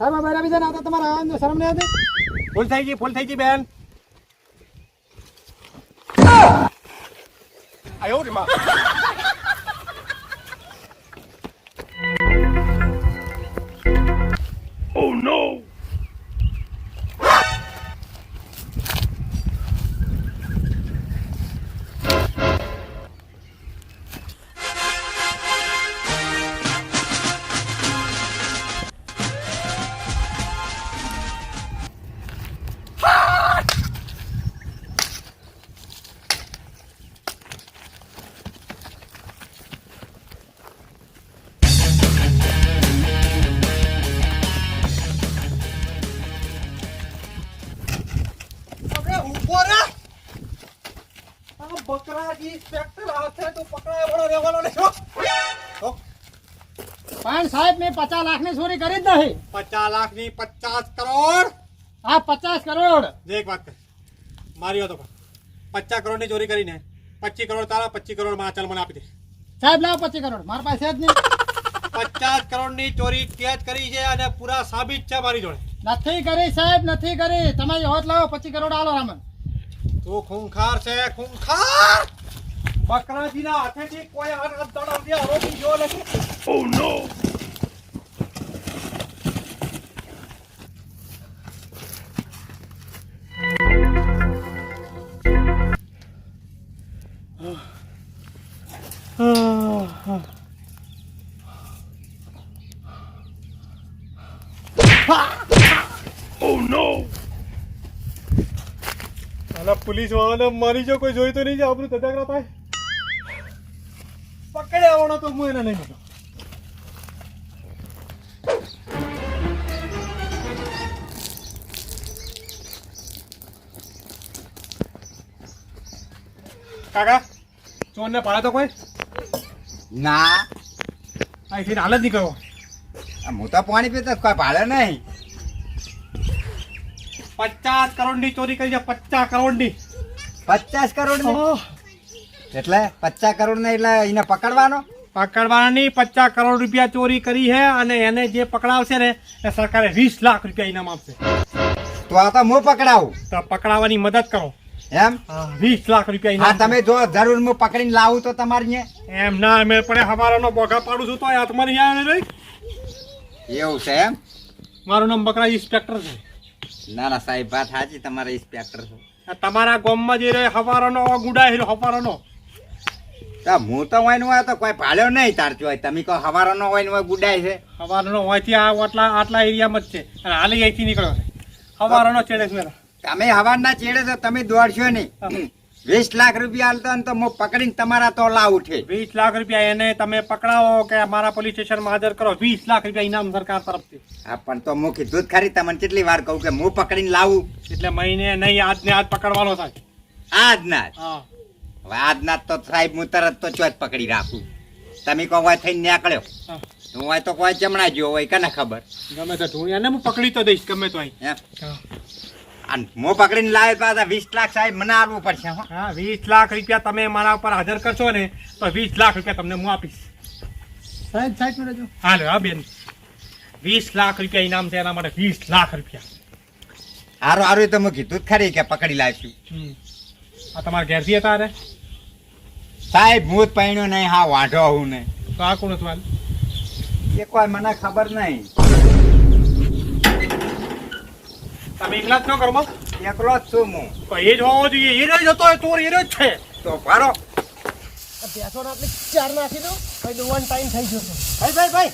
સાહેબ આ બીજા છે તમારે આવવાનું શરમ નહીં આવતી? ફૂલ થઈ ગઈ ફૂલ થઈ ગઈ બેન. આયો રે માં આ બકરાજી ટ્રેક્ટર હાથે તો પકડાય વળો રહેવાનો ને છો પણ સાહેબ મેં પચાસ લાખની ચોરી કરી જ નહીં. પચાસ લાખની પચાસ કરોડ? હા પચાસ કરોડ. જે એક વાત કર. મારી તો પચાસ કરોડની ચોરી કરીને પચીસ કરોડ તારા પચીસ કરોડમાં ચાલ મને આપી દે. સાહેબ લાવ પચીસ કરોડ. મારા પાસે જ નહીં. પચાસ કરોડની ચોરી કેદ કરી છે અને પૂરા સાબિત છે મારી જોડે. નથી કરી સાહેબ નથી કરી. તમારી હોત લાવો પચીસ કરોડ આલો રામન. તું ખૂંખાર છે ખૂંખાર! બકરાજીના હાથેથી કોઈ દડાવતી આરોપી જો નથી. અને પોલીસ વાળાને મારી જો કોઈ જોઈ તો નહીં જાય આપણું તજાગરા થાય. પકડ્યા આવવાનો તો હું એને નહીં કાકા ચોરને પાડે તો કોઈ? ના. અહીંથી હાલ જ નીકળો. તો પાણી પીતા કોઈ પાડે નહીં. પચાસ કરોડની ચોરી કરી છે પચાસ કરોડની. પચાસ કરોડ એટલે પચાસ કરોડ ને એટલે એને પકડવાનો? પકડવાની પચાસ કરોડ રૂપિયા ચોરી કરી છે અને એને જે પકડાવશે ને એ સરકારે વીસ લાખ રૂપિયા ઇનામ આપશે. તો આ તો હું પકડાવું. તો પકડાવવાની મદદ કરો. એમ? વીસ લાખ રૂપિયા હા તમે જો જરૂર હું પકડીને લાવું તો તમારી એમ ના અમે પડે હવારાનો બોગા પાડું છું તો હાથમાં નહીં આવે એવું છે એમ? મારું નામ બકરા ઇન્સ્પેક્ટર છે. ના ના સાહેબ વાત સાચી તમારા ઇન્સ્પેક્ટર છો. આ તમારા ગામમાં જે રહે હવારાનો ગુડાયેલો હવારાનો. તા હું તો હોય ને હોય તો કોઈ ભાડ્યો નહીં તારતી હોય તમે કહો હવારોનો હોય ને હોય ગુડાય છે? હવારાનો હોયથી આ આટલા આટલા એરિયામાં જ છે. અને હાલે અહીંથી નીકળ્યો છે હવારાનો ચેડે છે તમે હવારના ચેડે તો તમે દોડશો. નહીં. વીસ લાખ રૂપિયા હાલતો ને તો હું પકડીને તમારા તો લાવ ઉઠે. વીસ લાખ રૂપિયા એને તમે પકડાવો કે અમારા પોલીસ સ્ટેશનમાં હાજર કરો. વીસ લાખ રૂપિયા ઇનામ સરકાર તરફથી. હા પણ તો હું કીધું જ ખરી તમને કેટલી વાર કહું કે હું પકડીને લાવું? એટલે મહિને નહીં આજને આજ પકડવાનો થાય. આજ ના જ. હવે આજના જ તો સાહેબ હું તરત તો ચોજ પકડી રાખું. તમે કહો હોય થઈને નીકળ્યો. હું. હોય તો કોઈ જમણા ગયો હોય કે ના ખબર? ગમે તો એને હું પકડી તો દઈશ ગમે તો અહીં. અને મો પકડીને લાવ્યો પાછા વીસ લાખ સાહેબ મને આલવું પડશે હો. હા વીસ લાખ રૂપિયા તમે મારા ઉપર હાજર કરશો ને તો વીસ લાખ રૂપિયા તમને હું આપીશ. સાહેબ સાહેબ મિનિટ હાલો હા બેન. વીસ લાખ રૂપિયા ઇનામ છે એના માટે વીસ લાખ રૂપિયા. હારું હારું તો હું કીધું જ ખરી કે પકડી લાવીશું. આ તમારા ઘેરથી હતા અરે? સાહેબ હું જ પહેણ્યો નહીં હા વાંઢો હું નહીં. તો આ કોણ હતું? કોઈ મને ખબર નહીં. તમે એકલા જ છો ઘરમાં એકલો જ છું હું. તો એ જ હોવો જોઈએ. એ જ હતો એ ચોર એ જ છે. તો પારો બેસો આપણે ચાર નાખી દો ભાઈ દોવાનો ટાઈમ થઈ ગયો છે. ભાઈ ભાઈ ભાઈ.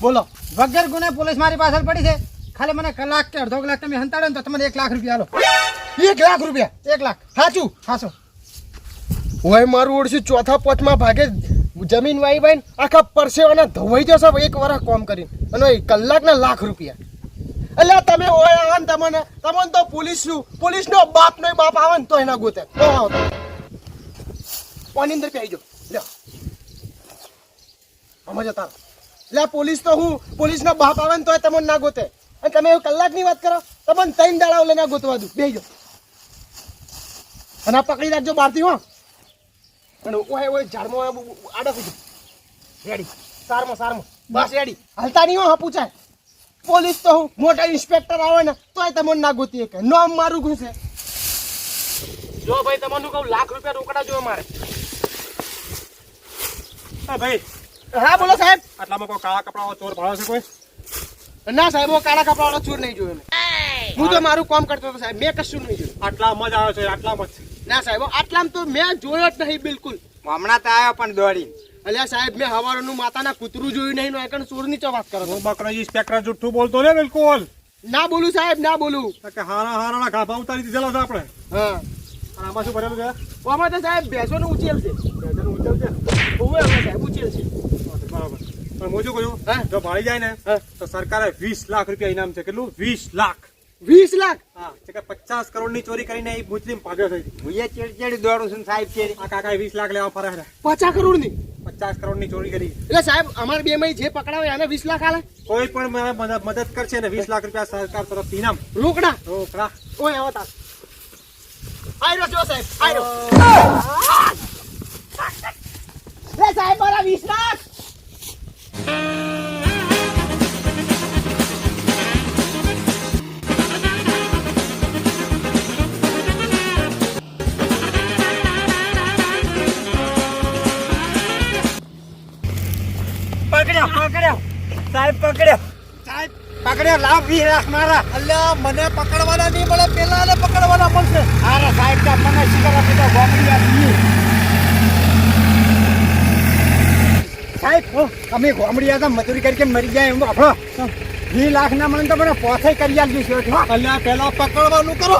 બોલો. વગર ગુને પોલીસ મારી પાછળ પડી છે. ખાલી મને કલાક કે અડધો કલાક તમે હંતાડો ને તો તમને એક લાખ રૂપિયા આલો. એક લાખ રૂપિયા? એક લાખ. સાચું? હાચું હોય મારું ઓળશું ચોથા પાંચમા ભાગે જમીન વાઈ વાઈ આખા પરસેવાના ધોવાઈ જશે એક વાર કોમ કરીને. અને કલાકના લાખ રૂપિયા. એટલે તમે ઓય આવે તમને તમને તો પોલીસનું પોલીસ નો બાપ નો બાપ આવે ને તો એના ગોતે. તો આવો તો પાણી અંદર પી જો લ્યો. સમજ જતા લે પોલીસ તો હું પોલીસ નો બાપ આવે ને તો તમને ના ગોતે. અને તમે એવું કલાકની વાત કરો, તમને ત્રણ દાડા લઈને ગોતવા દઉં. બેસી જો અને આ પકડી રાખજો બહારથી, હો. અને ઓય ઓય ઝાડમાં આડા થઈ રેડી સારમાં સારમાં. બસ રેડી હાલતા નહીં હા, પૂછાય. પોલીસ તો હું મોટા ઇન્સ્પેક્ટર આવે ને તોય તમને ના ગોતી કે નામ મારું ઘૂસે જો ભાઈ તમને કહું લાખ રૂપિયા રોકડા જો મારે. હા ભાઈ. હા બોલો સાહેબ. આટલામાં કોઈ કાળા કપડાવાળો ચોર ભાડો છે કોઈ? ના સાહેબ હું કાળા કપડા વાળો ચોર નહીં જોયો હું તો મારું કામ કરતો હતો સાહેબ. મેં કશું નહીં જોયું. આટલામાં જ આવ્યો છે આટલામાં જ. ના સાહેબ આટલામાં તો મેં જોયો જ નહીં બિલકુલ. હમણાં તો આવ્યો પણ દોડી. અલ્યા સાહેબ મેં હવારનું માતાના કૂતરું જોયું નહીં નો ચોરની ચો વાત કરો છો. હું બકરાજી ઇન્સ્પેક્ટર જુઠ્ઠું બોલતો ને બિલકુલ. ના બોલું સાહેબ ના બોલું. કે હારા હારાના ગાભા ઉતારી દીધેલા છે આપણે. હા. આમાં શું ભરેલું છે? આમાં તો સાહેબ ભેંસોનું ઉછેલ છે. ભેજાનું ઉચેલ છે? ઓવે હવે સાહેબ ઉછેલ છે. બરાબર. પણ હું શું કહ્યું હા. જો ભાળી જાય ને હા. તો સરકારે વીસ લાખ રૂપિયા ઇનામ છે. કેટલું? વીસ લાખ. વીસ લાખ? હા છે કે પચાસ કરોડની ચોરી કરીને એ મુસ્લિમ ભાગ્યો થઈ હું એ ચેડી ચેડી દોડું છું સાહેબ ચેડી. આ કાકા વીસ લાખ લેવા ફરે છે. પચાસ કરોડની પચાસ કરોડની ચોરી કરી. એટલે સાહેબ અમારે બે માં જે પકડાવે એને વીસ લાખ આલે. કોઈ પણ મને મદદ કરશે ને વીસ લાખ રૂપિયા સરકાર તરફથી ઇનામ. રોકડા. રોકડા. ઓય આવો તાર. આયરો જો સાહેબ આયરો. સાહેબ મારા વીસ લાખ સાહેબ પકડ્યો લાવ વીસ લાખ અલ્યા મને પકડવાના નહીં મળે પેલા ને પકડવાના મળશે. અરે સાહેબ તો મને શિકાર આપી તો ગોમડી આપી સાહેબ અમે ગોમડી હતા મજૂરી કરીને મરી જાય એમ આપણો. વી લાખ ના મળે તો મને પોથે કરી છો અલ્યા પેલા પકડવાનું કરો.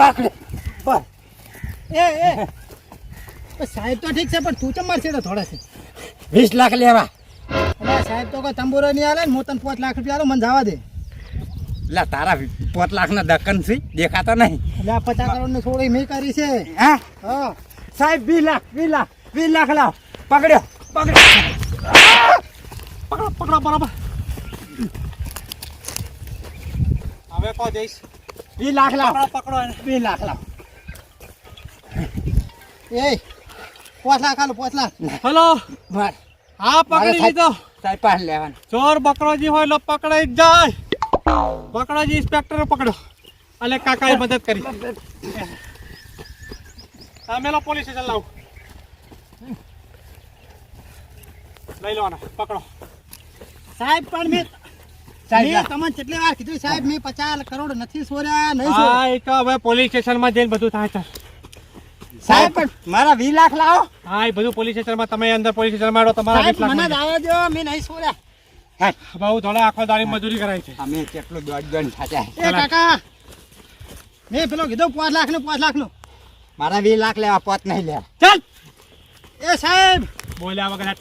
પકડે બસ એ એ. સાહેબ તો ઠીક છે પણ તું ચમ મારશે તો થોડા છે વીસ લાખ લેવા અરે સાહેબ તો કોઈ તંબુરો નહીં આલે ને હું તને પાંચ લાખ રૂપિયા આલો મને જવા દે. એટલે તારા પાંચ લાખના દકન છે દેખાતો નહીં. એટલે પચાસ કરોડની મેં કરી છે. હા? હા. સાહેબ વીસ લાખ વીસ લાખ વીસ લાખ લાવ. પકડ્યો પકડ્યો. પકડો પકડો બરાબર. હવે કો જઈશ? વીસ લાખ લાવ પકડો પકડો. વીસ લાખ લાવ એ પાંચ લાખ આલો પાંચ લાખ. હલો. માર. હા પકડી. લીધો. સાહેબ પાસે લેવાનું. ચોર બકરોજી હોય એટલે પકડાઈ જ જાય. બકરોજી ઇન્સ્પેક્ટર પકડ્યો અને કાકાએ મદદ કરી. મેલો પોલીસ સ્ટેશન લાવ. લઈ લો પકડો. સાહેબ પણ મેં. તમને કેટલી વાર કીધું સાહેબ મેં પચાસ કરોડ નથી સોર્યા નહીં હા એ તો હવે પોલીસ સ્ટેશનમાં જઈને બધું થાય છે. સાહેબ પણ મારા વીસ લાખ લાવો. હા એ બધું પોલીસ સ્ટેશનમાં તમે અંદર પોલીસ સ્ટેશનમાં આવો તમારા વીસ લાખ મને જ દો મેં નહીં સોર્યા. હા બહુ ધોળે આખો દાડી મજૂરી કરાય છે. અમે કેટલું દોઢ દોઢ થાચા એ કાકા મેં પેલો કીધો પાંચ લાખનું પાંચ લાખનું મારા વીસ લાખ લેવા પોત નહીં લેવા. ચાલ. એ સાહેબ. બોલ્યા વગર